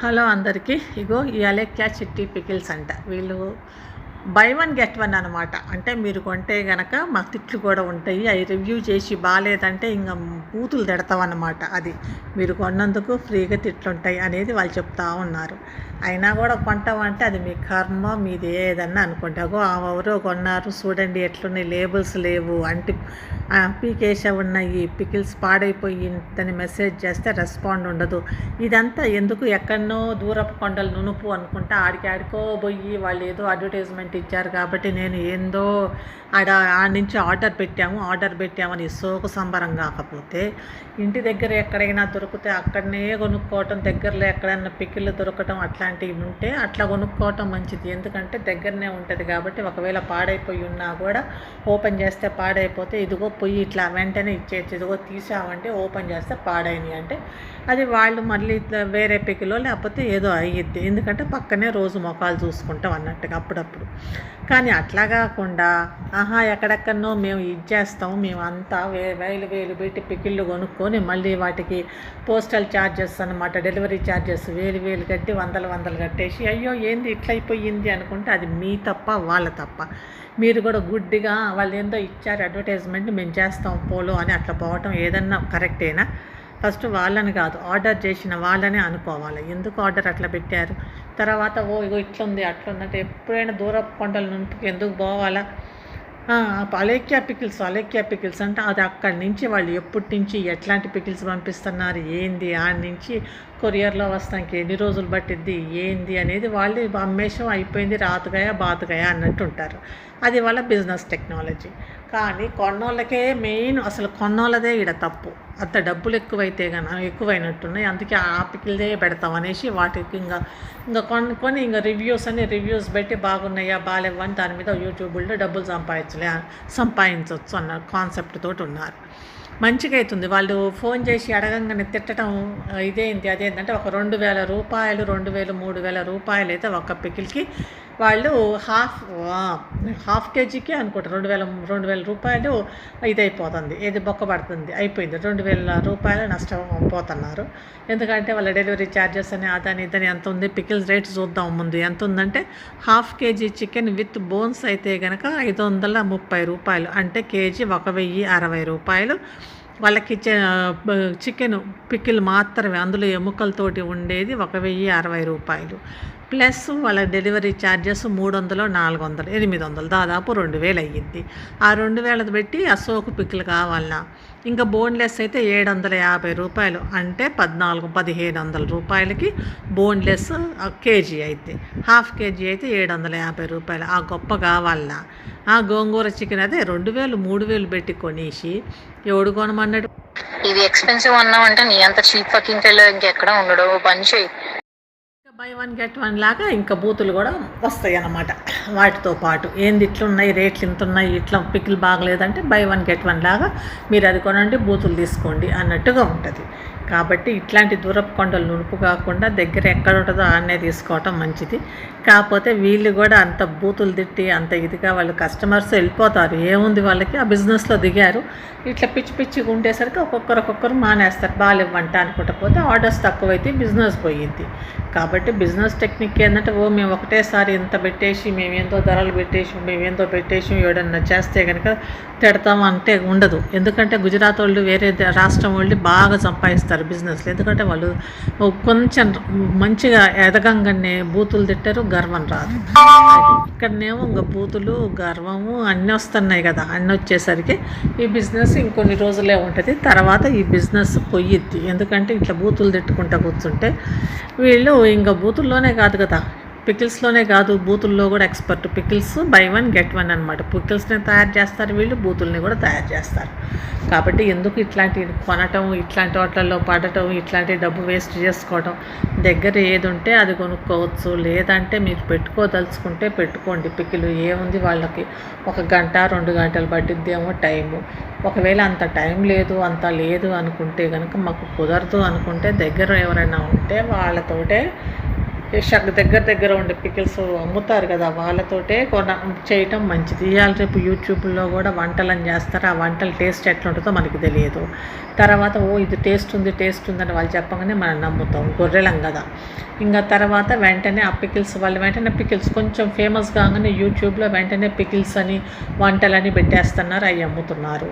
Hello అందరికీ. ఇగో ఈ అలెక్యా చిట్టి పికిల్స్ అంట. వీళ్ళు బై వన్ గెట్ వన్ అనమాట అంటే మీరు కొంటే గనక మా తిట్లు కూడా ఉంటాయి. అవి రివ్యూ చేసి బాగాలేదంటే ఇంకా బూతులు తిడతామన్నమాట అది. మీరు కొన్నందుకు ఫ్రీగా తిట్లు ఉంటాయి అనేది వాళ్ళు చెప్తా ఉన్నారు. అయినా కూడా కొంటామంటే అది మీ కర్మ మీది ఏదన్నా అనుకోండి అగో ఆ ఎవరో కొన్నారు చూడండి ఎట్లున్నాయి లేబుల్స్ లేవు. అంటే పీకేసే ఉన్నాయి పికిల్స్ పాడైపోయి అని మెసేజ్ చేస్తే రెస్పాండ్ ఉండదు. ఇదంతా ఎందుకు ఎక్కడనో దూరపు కొండలు నునుపు అనుకుంటా ఆడికి ఆడుకో పోయి వాళ్ళు ఏదో అడ్వర్టైజ్మెంట్ ఇచ్చారు కాబట్టి నేను ఏందో ఆడ ఆడ నుంచి ఆర్డర్ పెట్టాము ఆర్డర్ పెట్టామని సోకు సంబరం కాకపోతే ఇంటి దగ్గర ఎక్కడైనా దొరికితే అక్కడనే కొనుక్కోవటం దగ్గరలో ఎక్కడైనా పికిల్ దొరకటం అట్లా అట్లాంటివి ఉంటే అట్లా కొనుక్కోవటం మంచిది. ఎందుకంటే దగ్గరనే ఉంటుంది కాబట్టి ఒకవేళ పాడైపోయి ఉన్నా కూడా ఓపెన్ చేస్తే పాడైపోతే ఇదిగో పొయ్యి ఇట్లా వెంటనే ఇచ్చేయచ్చు. ఇదిగో తీసామంటే ఓపెన్ చేస్తే పాడైనవి అంటే అది వాళ్ళు మళ్ళీ ఇట్లా వేరే పికిలో లేకపోతే ఏదో అయ్యిద్ది ఎందుకంటే పక్కనే రోజు మొఖాలు చూసుకుంటాం అన్నట్టుగా అప్పుడప్పుడు. కానీ అట్లా కాకుండా ఆహా ఎక్కడెక్కడనో మేము ఇది చేస్తాం మేము అంతా వే వేలు వేలు పెట్టి పికిళ్ళు కొనుక్కొని మళ్ళీ వాటికి పోస్టల్ ఛార్జెస్ అనమాట డెలివరీ ఛార్జెస్ వేలు వేలు కట్టి వందలు వందలు కట్టేసి అయ్యో ఏంది ఇట్లా అయిపోయింది? అనుకుంటే అది మీ తప్ప వాళ్ళ తప్ప. మీరు కూడా గుడ్డిగా వాళ్ళు ఏందో ఇచ్చారు అడ్వర్టైజ్మెంట్ మేము చేస్తాం పోలో అని అట్లా పోవటం ఏదన్నా కరెక్టేనా ఫస్ట్ వాళ్ళని కాదు ఆర్డర్ చేసిన వాళ్ళనే అనుకోవాలి. ఎందుకు ఆర్డర్ అట్లా పెట్టారు? తర్వాత ఓ ఇగో ఇట్లుంది అట్లుందంటే ఎప్పుడైనా దూరపు కొండల నుంచి ఎందుకు పోవాలా? అలేక్యా పికిల్స్ అలేక్యా పికిల్స్ అంటే అది అక్కడి నుంచి వాళ్ళు ఎప్పటి నుంచి ఎట్లాంటి పికిల్స్ పంపిస్తున్నారు ఏంది? ఆడి నుంచి కొరియర్లో వస్తానికి ఎన్ని రోజులు పట్టిద్ది ఏంది అనేది వాళ్ళు అమ్మేషం అయిపోయింది రాతుగాయ బాతుగాయ అన్నట్టు ఉంటారు. అది వాళ్ళ బిజినెస్ టెక్నాలజీ. కానీ కొన్నోళ్ళకే మెయిన్ అసలు కొన్నోళ్ళదే ఈడ తప్పు. అంత డబ్బులు ఎక్కువైతే కనుక ఎక్కువైనట్టున్నాయి. అందుకే ఆ పికిల్దే పెడతాం అనేసి వాటికి ఇంకా ఇంకా కొన్ని కొన్ని ఇంకా రివ్యూస్ అని రివ్యూస్ పెట్టి బాగున్నాయా బాగాలేవని దాని మీద యూట్యూబ్లో డబ్బులు సంపాదించలే సంపాదించవచ్చు అన్న కాన్సెప్ట్ తోటి ఉన్నారు. మంచిగా అవుతుంది వాళ్ళు ఫోన్ చేసి అడగంగానే తిట్టడం ఇదేంటి అదేంటంటే ఒక రెండు వేల రూపాయలు రెండు వేలు మూడు వేల రూపాయలు అయితే ఒక పికిల్కి వాళ్ళు హాఫ్ హాఫ్ కేజీకి అనుకుంటారు రెండు వేల రెండు వేల రూపాయలు ఇదైపోతుంది. ఏది బొక్క పడుతుంది అయిపోయింది. రెండు వేల రూపాయలు నష్టం పోతున్నారు. ఎందుకంటే వాళ్ళ డెలివరీ ఛార్జెస్ అని అదని ఇదని ఎంత ఉంది పికిల్స్ రేట్ చూద్దాం ముందు ఎంత ఉందంటే half KG chicken with bones అయితే కనుక ఐదు వందల ముప్పై రూపాయలు. అంటే కేజీ ఒక వెయ్యి అరవై రూపాయలు. వాళ్ళకి చికెన్ పికిల్ మాత్రమే. అందులో ఎముకలతోటి ఉండేది ఒక వెయ్యి అరవై రూపాయలు. ప్లస్ వాళ్ళ డెలివరీ ఛార్జెస్ మూడు వందలు నాలుగు వందలు ఎనిమిది వందలు దాదాపు రెండు వేలు అయ్యింది ఆ రెండు వేలది పెట్టి అశోక్ పిక్కులు కావాలన్నా. ఇంకా బోన్లెస్ అయితే ఏడు వందల యాభై రూపాయలు. అంటే పద్నాలుగు పదిహేను వందల రూపాయలకి బోన్లెస్ కేజీ అయితే. హాఫ్ కేజీ అయితే ఏడు వందల యాభై రూపాయలు. ఆ గొప్ప కావాల ఆ గోంగూర చికెన్ అదే రెండు వేలు మూడు వేలు పెట్టి కొనేసి ఎవడు కొనమన్నాడు? ఇది ఎక్స్పెన్సివ్ అన్నామంటే నీ అంత చీప్ ఫకింగ్ ఇంకెక్కడ ఉండడు. పని చేయి. బై వన్ గెట్ వన్ లాగా ఇంకా బూతులు కూడా వస్తాయి అన్నమాట వాటితో పాటు ఏంది ఇట్లున్నాయి రేట్లు ఇంత ఉన్నాయి ఇట్లా పిక్కులు బాగలేదంటే బై వన్ గెట్ వన్ లాగా మీరు అది కొనండి బూతులు తీసుకోండి అన్నట్టుగా ఉంటుంది. కాబట్టి ఇట్లాంటి దూరపు కొండలు నునుపు కాకుండా దగ్గర ఎక్కడ ఉంటుందో ఆడనే తీసుకోవటం మంచిది. కాకపోతే వీళ్ళు కూడా అంత బూతులు తిట్టి అంత ఇదిగా వాళ్ళు కస్టమర్స్ వెళ్ళిపోతారు. ఏముంది వాళ్ళకి? ఆ బిజినెస్లో దిగారు. ఇట్లా పిచ్చి పిచ్చిగా ఉండేసరికి ఒక్కొక్కరు ఒక్కొక్కరు మానేస్తారు. బాగాలేవంట అనుకుంటా పోతే ఆర్డర్స్ తక్కువైతే బిజినెస్ పోయింది. కాబట్టి బిజినెస్ టెక్నిక్ ఏంటంటే ఓ మేము ఒకటేసారి ఇంత పెట్టేసి మేమేంతో ధరలు పెట్టేసి మేమేంతో పెట్టేసి ఏడన్నా చేస్తే కనుక తిడతాం అంటే ఉండదు. ఎందుకంటే గుజరాత్ వాళ్ళు వేరే రాష్ట్రం వాళ్ళు బాగా సంపాదిస్తారు బిజినెస్లో ఎందుకంటే వాళ్ళు కొంచెం మంచిగా ఎదగంగానే బూతులు తిట్టారు గర్వం రాదు. ఇక్కడనేమో ఇంకా బూతులు గర్వము అన్నీ వస్తున్నాయి కదా. అన్నీ వచ్చేసరికి ఈ బిజినెస్ ఇంకొన్ని రోజులే ఉంటుంది. తర్వాత ఈ బిజినెస్ పొయ్యిద్ది ఎందుకంటే ఇట్లా బూతులు తిట్టుకుంటా కూర్చుంటే వీళ్ళు ఇంకా బూతుల్లోనే కాదు కదా. పికిల్స్లోనే కాదు బూతుల్లో కూడా expert. Pickles buy one get one అనమాట పికిల్స్ని తయారు చేస్తారు వీళ్ళు బూతుల్ని కూడా తయారు చేస్తారు. కాబట్టి ఎందుకు ఇట్లాంటి కొనటం ఇట్లాంటి వాటిల్లో పడటం ఇట్లాంటి డబ్బు వేస్ట్ చేసుకోవటం? దగ్గర ఏది ఉంటే అది కొనుక్కోవచ్చు. లేదంటే మీరు పెట్టుకోదలుచుకుంటే పెట్టుకోండి. పికిలు ఏముంది వాళ్ళకి? ఒక గంట రెండు గంటలు పట్టిద్దేమో టైము. ఒకవేళ అంత టైం లేదు అంత లేదు అనుకుంటే కనుక మాకు కుదరదు అనుకుంటే దగ్గర ఎవరైనా ఉంటే వాళ్ళతోటే షక్ దగ్గర దగ్గర ఉండే పికిల్స్ అమ్ముతారు కదా వాళ్ళతోటే కొన చేయటం మంచిది. ఇవాళ రేపు యూట్యూబ్లో కూడా వంటలను చేస్తారు? ఆ వంటల టేస్ట్ ఎట్లుంటుందో మనకి తెలియదు. తర్వాత ఓ ఇది టేస్ట్ ఉంది టేస్ట్ ఉందని వాళ్ళు చెప్పగానే మనం నమ్ముతాం గొర్రెలం కదా. ఇంకా తర్వాత వెంటనే ఆ పికిల్స్ వాళ్ళు వెంటనే పికిల్స్ కొంచెం ఫేమస్ కాగానే యూట్యూబ్లో వెంటనే పికిల్స్ అని వంటలని పెట్టేస్తున్నారు అవి అమ్ముతున్నారు.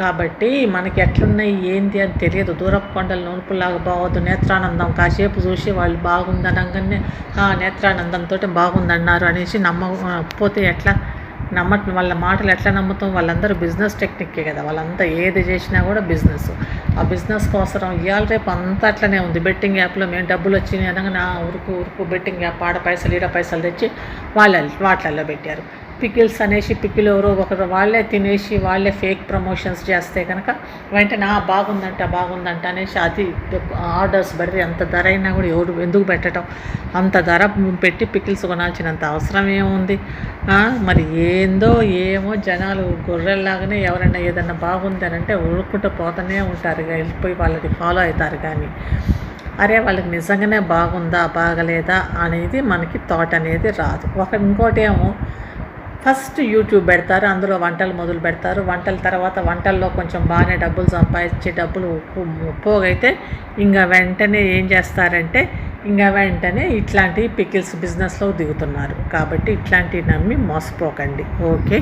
కాబట్టి మనకి ఎట్లున్నాయి ఏంది అని తెలియదు. దూరపు కొండలు నూనుపులాగా బాగోదు నేత్రానందం కాసేపు చూసి వాళ్ళు బాగుందనగానే "ఆ, నేత్రానందంతో బాగుందన్నారు అనేసి నమ్మకపోతే ఎట్లా నమ్మ వాళ్ళ మాటలు ఎట్లా నమ్ముతాం? వాళ్ళందరూ బిజినెస్ టెక్నిక్కే కదా. వాళ్ళంతా ఏది చేసినా కూడా బిజినెస్. ఆ బిజినెస్ కోసం ఇవాళ రేపు అంతా అట్లనే ఉంది. బెట్టింగ్ యాప్లో మేము డబ్బులు వచ్చినాయి అనగా నా ఉరుకు ఉరుకు బెట్టింగ్ యాప్ ఆడ పైసలు ఈడ పైసలు తెచ్చి వాళ్ళ వాటిల్లో పెట్టారు. పికిల్స్ అనేసి పికిల్ ఎవరో ఒకరు వాళ్ళే తినేసి వాళ్ళే ఫేక్ ప్రమోషన్స్ చేస్తే కనుక వెంటనే "ఆ, బాగుందంట బాగుందంట అనేసి అది ఆర్డర్స్ పెడితే ఎంత ధర అయినా కూడా ఎవరు ఎందుకు పెట్టడం అంత ధర పెట్టి పికిల్స్ కొనాల్సినంత అవసరం ఏముంది? మరి ఏందో ఏమో జనాలు గొర్రెల్లాగానే ఎవరైనా ఏదన్నా బాగుంది అని అంటే ఉరుక్కుంటూ పోతూనే ఉంటారు వెళ్ళిపోయి వాళ్ళకి ఫాలో అవుతారు కానీ. అరే వాళ్ళకి నిజంగానే బాగుందా బాగలేదా? అనేది మనకి థాట్ అనేది రాదు. ఒక ఇంకోటి ఏమో ఫస్ట్ యూట్యూబ్ పెడతారు అందులో వంటలు మొదలు పెడతారు. వంటల తర్వాత వంటల్లో కొంచెం బాగానే డబ్బులు సంపాదించే డబ్బులు పోగైతే ఇంకా వెంటనే ఏం చేస్తారంటే ఇంకా వెంటనే ఇట్లాంటి పికిల్స్ బిజినెస్లో దిగుతున్నారు. కాబట్టి ఇట్లాంటివి నమ్మి మోసపోకండి. ఓకే?